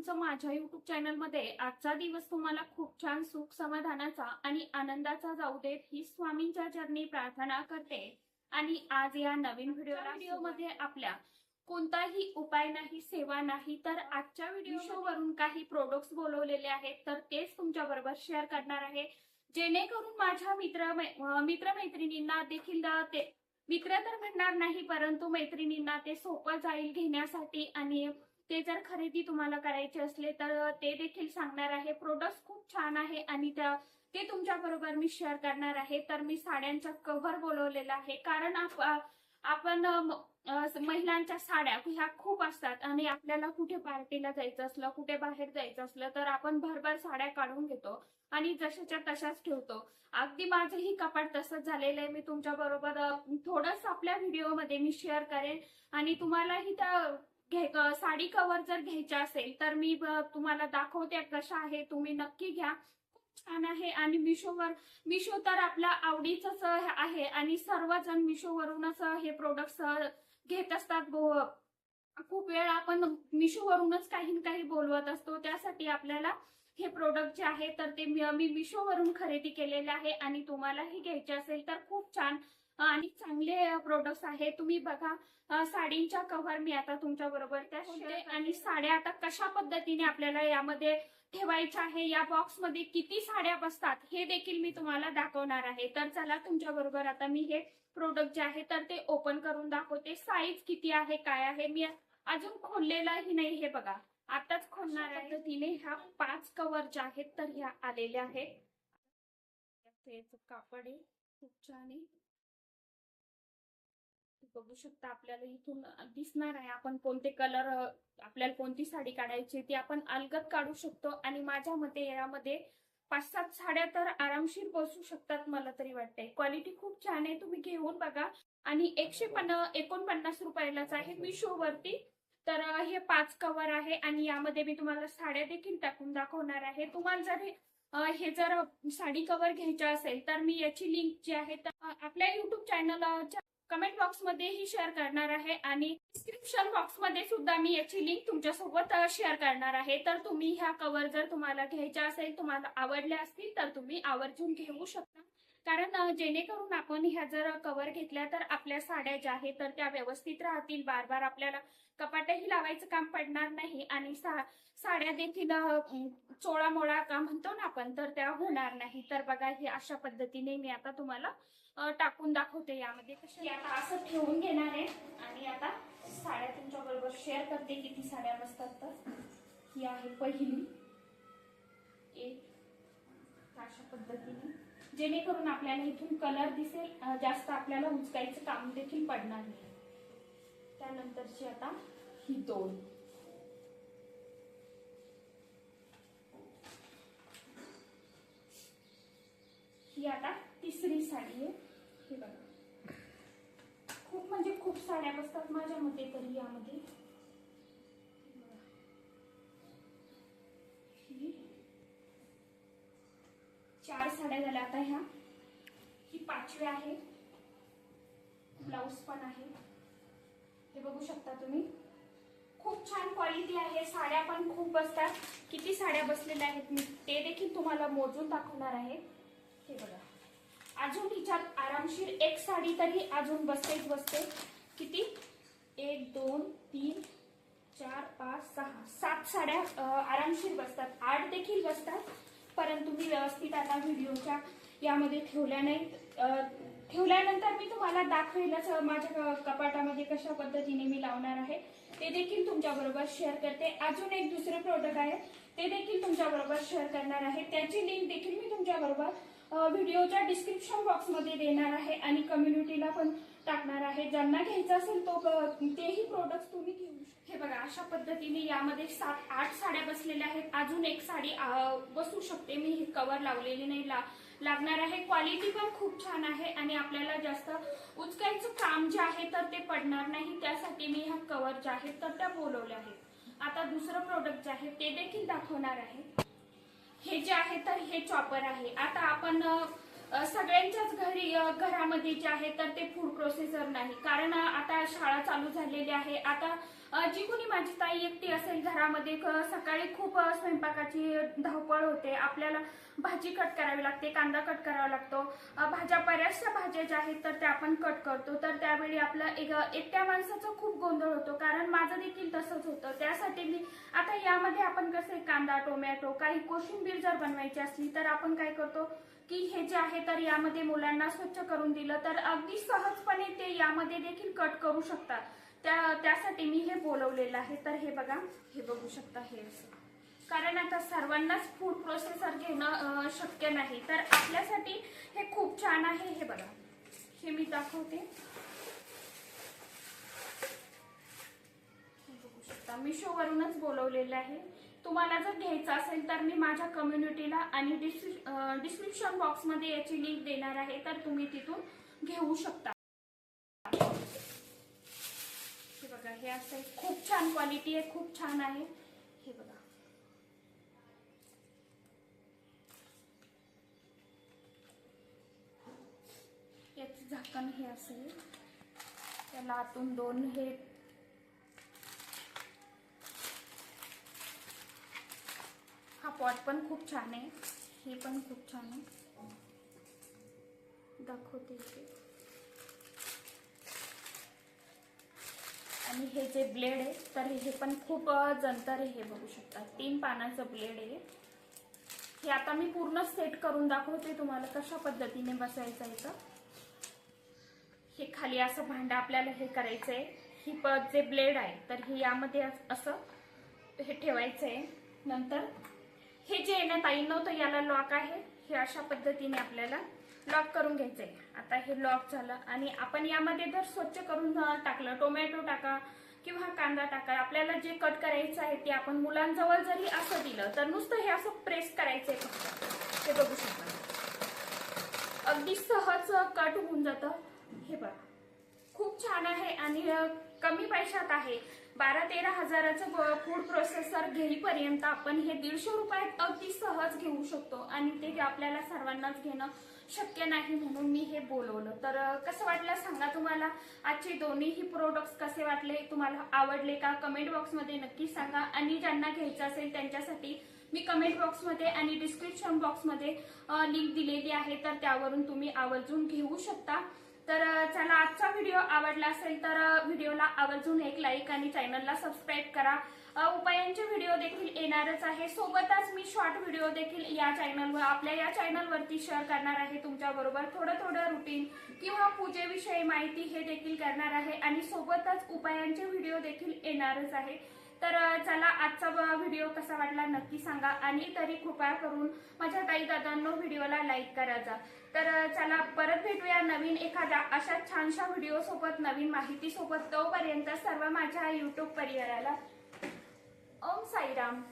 तुमचं माझ्या युट्यूब चॅनलमध्ये आजचा दिवस तुम्हाला खूप छान सुख समाधानाचा आणि आनंदाचा जाऊ देत ही स्वामींच्या चरणी प्रार्थना करते. आणि आज या नवीन व्हिडिओ व्हिडिओमध्ये आपल्या कोणताही उपाय नाही सेवा नाही तर आजच्या व्हिडिओ वरून काही प्रोडक्ट्स बोलवलेले आहेत तर तेच तुमच्या बरोबर शेअर करणार आहे. जेणेकरून माझ्या मित्र मित्रमैत्रिणींना देखील ते मित्र तर म्हणणार नाही परंतु मैत्रिणींना ते सोपं जाईल घेण्यासाठी आणि ते जर खरेदी तुम्हाला करायचे असले तर ते देखील सांगणार आहे. प्रोडक्ट खूप छान आहे आणि त्या ते तुमच्या बरोबर मी शेअर करणार आहे. तर मी साड्यांचा कव्हर बोलवलेला आहे. कारण आपण महिलांच्या साड्या ह्या खूप असतात आणि आपल्याला कुठे पार्टीला जायचं असलं कुठे बाहेर जायचं असलं तर आपण भरभर साड्या काढून घेतो आणि जशाच्या तशाच ठेवतो. अगदी माझंही कपाट तसंच झालेलं आहे. मी तुमच्या बरोबर थोडस आपल्या व्हिडिओमध्ये मी शेअर करेन आणि तुम्हालाही त्या साडी कव्हर जर घ्यायच्या असेल तर मी तुम्हाला दाखवते कशा आहे तुम्ही नक्की घ्या. खूप छान आहे. आणि मिशोवर मिशो तर आपला आवडीच आहे आणि सर्वजण मिशोवरूनच हे प्रोडक्ट घेत असतात. बो- खूप वेळ आपण मिशोवरूनच काही ना काही बोलवत असतो. त्यासाठी आपल्याला हे प्रोडक्ट जे आहे तर ते मी मी मिशोवरून खरेदी केलेले आहे आणि तुम्हालाही घ्यायचे असेल तर खूप छान. आणि चांगले प्रोडक्ट्स आहे तुम्ही बघा साडींच्या कव्हर मी आता तुमच्या बरोबर त्या आणि साड्या आता कशा पद्धतीने आपल्याला यामध्ये ठेवायच्या आहे या बॉक्समध्ये किती साड्या बसतात हे देखील मी तुम्हाला दाखवणार आहे. तर चला तुमच्या बरोबर आता मी हे प्रोडक्ट जे आहे तर ते ओपन करून दाखवते. साईज किती आहे काय आहे? मी अजून खोललेलाही नाही हे बघा. आताच खोलणार आहे. पद्धतीने? ह्या पाच कव्हर ज्या आहेत तर ह्या आलेल्या आहेत. कापड आहे खूप छान आहे. बघू शकता आपल्याला इथून दिसणार आहे. आपण कोणते कलर आपल्याला कोणती साडी काढायची ती आपण अलगद काढू शकतो. आणि माझ्या मते यामध्ये पाच सात साड्या तर आरामशीर बसू शकतात मला तरी वाटतंय. क्वालिटी खूप छान आहे तुम्ही घेऊन बघा. आणि एकशे पन्ना एकोणपन्नास रुपयालाच आहे मिशो वरती तर हे पाच कव्हर आहे आणि यामध्ये मी तुम्हाला साड्या देखील टाकून दाखवणार आहे. तुम्हाला जर हे जर साडी कव्हर घ्यायचं असेल तर मी याची लिंक जी आहे तर आपल्या युट्यूब चॅनलच्या कमेंट बॉक्समध्येही शेअर करणार आहे आणि डिस्क्रिप्शन बॉक्समध्ये सुद्धा मी याची लिंक तुमच्यासोबत शेअर करणार आहे. तर तुम्ही ह्या कवर जर तुम्हाला घ्यायच्या असेल तुम्हाला आवडल्या असतील तर तुम्ही आवर्जून घेऊ शकता. कारण जेणेकरून आपण ह्या जर कव्हर घेतल्या तर आपल्या साड्या ज्या आहेत तर त्या व्यवस्थित राहतील. बार बार आपल्याला कपाटही लावायचं काम पडणार नाही आणि सा- साड्या देखील चोळा मोळा चोळामोळा का म्हणतो ना आपण तर त्या होणार नाही. तर बघा हे अशा पद्धतीने मी आता तुम्हाला टाकून दाखवते यामध्ये. कशी आता असं ठेवून घेणार आहे. आणि आता साड्या तुमच्या बरोबर शेअर करते किती साड्या बसतात तर. ही आहे पहिली. एक अशा पद्धतीने. जेणेकरून आपल्याला इथून कलर दिसेल जास्त आपल्याला उचकायचं काम देखील पडणार नाही. त्यानंतरची आता ही दोन ही आता तिसरी साडी आहे. हे बघा. खूप म्हणजे खूप साड्या बसतात माझ्या मते तरी यामध्ये ही चार साड्या झाल्या आता ह्या. ही पाचवी आहे. ब्लाऊज पण आहे. हे बघू शकता तुम्ही. खूप छान क्वालिटी आहे. साड्या पण खूप बसतात. किती साड्या बसलेल्या आहेत मी ते देखील तुम्हाला मोजून दाखवणार आहे. हे बघा. अजून हिच्यात आरामशीर एक साडी तरी अजून बसतेच बसते. किती? एक दोन तीन चार पाच सहा. सात साड्या आरामशीर बसतात. आठ देखील बसतात. व्यवस्थित आता व्हिडिओच्या यामध्ये ठेवल्या नाही ठेवल्यानंतर मी तुम्हाला दाखवेलच माझ्या कपाटामध्ये कशा पद्धतीने मी लावणार आहे. ते देखील तुमच्या बरोबर शेअर करते. अजून एक दुसरं प्रोडक्ट आहे ते देखील तुमच्याबरोबर शेअर करणार आहे. त्याची लिंक देखील मी तुमच्याबरोबर व्हिडिओच्या डिस्क्रिप्शन बॉक्समध्ये देणार आहे आणि कम्युनिटीला पण टाकणार आहे. ज्यांना घ्यायचं असेल तो तेही प्रोडक्ट तुम्ही घेऊ हे बघा अशा पद्धतीने यामध्ये सात आठ साड्या बसलेल्या आहेत. अजून एक साडी बसू शकते. मी ही कवर लावलेली नाही. ला लागणार आहे. क्वालिटी पण खूप छान आहे आणि आपल्याला जास्त उचकायचं काम जे आहे तर ते पडणार नाही. त्यासाठी मी ह्या कवर ज्या आहेत तर त्या बोलवल्या आहेत. आता दुसरं प्रोडक्ट जे आहे ते देखील दाखवणार आहे. हे जे आहे तर हे चॉपर आहे. आता आपण सगळ्यांच्याच घरी घरामध्ये जे आहे तर ते फूड प्रोसेसर नाही. कारण आता शाळा चालू झालेली आहे. आता जी कोणी माझी ताई एकटी असेल घरामध्ये क- सकाळी खूप स्वयंपाकाची धावपळ होते. आपल्याला भाजी कट करावी लागते कांदा कट करावा लागतो. भाज्या बऱ्याचशा भाज्या ज्या आहेत तर त्या आपण कट करतो. तर त्यावेळी आपला एक एकट्या माणसाचा खूप गोंधळ होतो. कारण माझं देखील तसंच होतं. त्यासाठी मी आता यामध्ये आपण कसं कांदा टोमॅटो काही कोशिंबीर जर बनवायची असली तर आपण काय करतो? की हे जे आहे तर यामध्ये मुलांना स्वच्छ करून दिलं तर अगदी सहजपणे ते यामध्ये देखील कट करू शकतात. त्या त्यासाठी मी हे बोलवलेलं आहे. तर हे बघा हे बघू शकता हे असं. कारण आता सर्वांनाच फूड प्रोसेसर घेणं शक्य नाही. तर आपल्यासाठी हे खूप छान आहे. हे बघा. हे मी दाखवते. हे बघू शकता. मिशो वरूनच बोलवलेलं आहे. तुम्हाला जर घ्यायचं असेल तर मी माझ्या कम्युनिटीला आणि डिस्क्रिप्शन बॉक्समध्ये याची लिंक देणार आहे तर तुम्ही तिथून घेऊ शकता. हे बघा हे असं खूप छान क्वालिटी आहे खूप छान आहे. हे बघा. याचं झाकण हे असेल. त्याला आतून दोन हे पॉट पण खूप छान आहे. हे पण खूप छान आहे. दाखवते इथे. आणि हे जे ब्लेड आहे तर हे पण खूप जंतर आहे हे बघू शकता. तीन पानाचं ब्लेड आहे. हे आता मी पूर्ण सेट करून दाखवते तुम्हाला कशा पद्धतीने बसायचं आहे तर हे खाली असं भांडं आपल्याला हे करायचंय. ही प जे ब्लेड आहे तर हे यामध्ये असं हे ठेवायचं आहे नंतर हे जे आहे ना ताई नव्हतं याला लॉक आहे. हे अशा पद्धतीने आपल्याला लॉक करून घ्यायचंय. आता हे लॉक झालं आणि आपण यामध्ये जर स्वच्छ करून टाकलं टोमॅटो टाका किंवा कांदा टाका आपल्याला जे कट करायचं आहे ते आपण मुलांजवळ जरी असं दिलं तर नुसतं हे असं प्रेस करायचंय फक्त. हे बघू शकता. अगदी सहज कट होऊन जातं. हे बघा. खूप छान आहे आणि कमी पैशात आहे. बारा तेरा हजाराचं फूड प्रोसेसर घेईपर्यंत आपण हे दीडशे रुपयात अगदी सहज घेऊ शकतो. आणि ते आपल्याला सर्वांनाच घेणं शक्य नाही म्हणून मी हे बोलवलं. तर कसं वाटलं सांगा तुम्हाला? आजचे दोन्हीही प्रोडक्ट्स कसे वाटले? तुम्हाला आवडले का? कमेंट बॉक्समध्ये नक्की सांगा. आणि ज्यांना घ्यायचं असेल त्यांच्यासाठी मी कमेंट बॉक्समध्ये आणि डिस्क्रिप्शन बॉक्समध्ये लिंक दिलेली आहे. तर त्यावरून तुम्ही आवर्जून घेऊ शकता. तर चला आजचा व्हिडिओ आवडला असेल तर व्हिडिओला आवर्जून एक लाईक आणि चॅनलला सबस्क्राईब करा. उपायांचे व्हिडिओ देखील येणारच आहे. सोबतच मी शॉर्ट व्हिडिओ देखील या चॅनलवर आपल्या या चॅनलवरती शेअर करणार आहे. तुमच्या बरोबर थोडं थोडं रुटीन किंवा पूजेविषयी माहिती हे देखील करणार आहे. आणि सोबतच उपायांचे व्हिडिओ देखील येणारच आहे. तर चला आजचा व- व्हिडिओ कसा वाटला नक्की सांगा आणि तरी कृपया करून माझ्या ताई दादांनो व्हिडिओला लाईक करायचा तर चला परत भेटूया नवीन एखाद्या अशा छानशा व्हिडिओ सोबत नवीन माहिती सोबत तोपर्यंत सर्व माझ्या युट्यूब परिवाराला. ओम साईराम.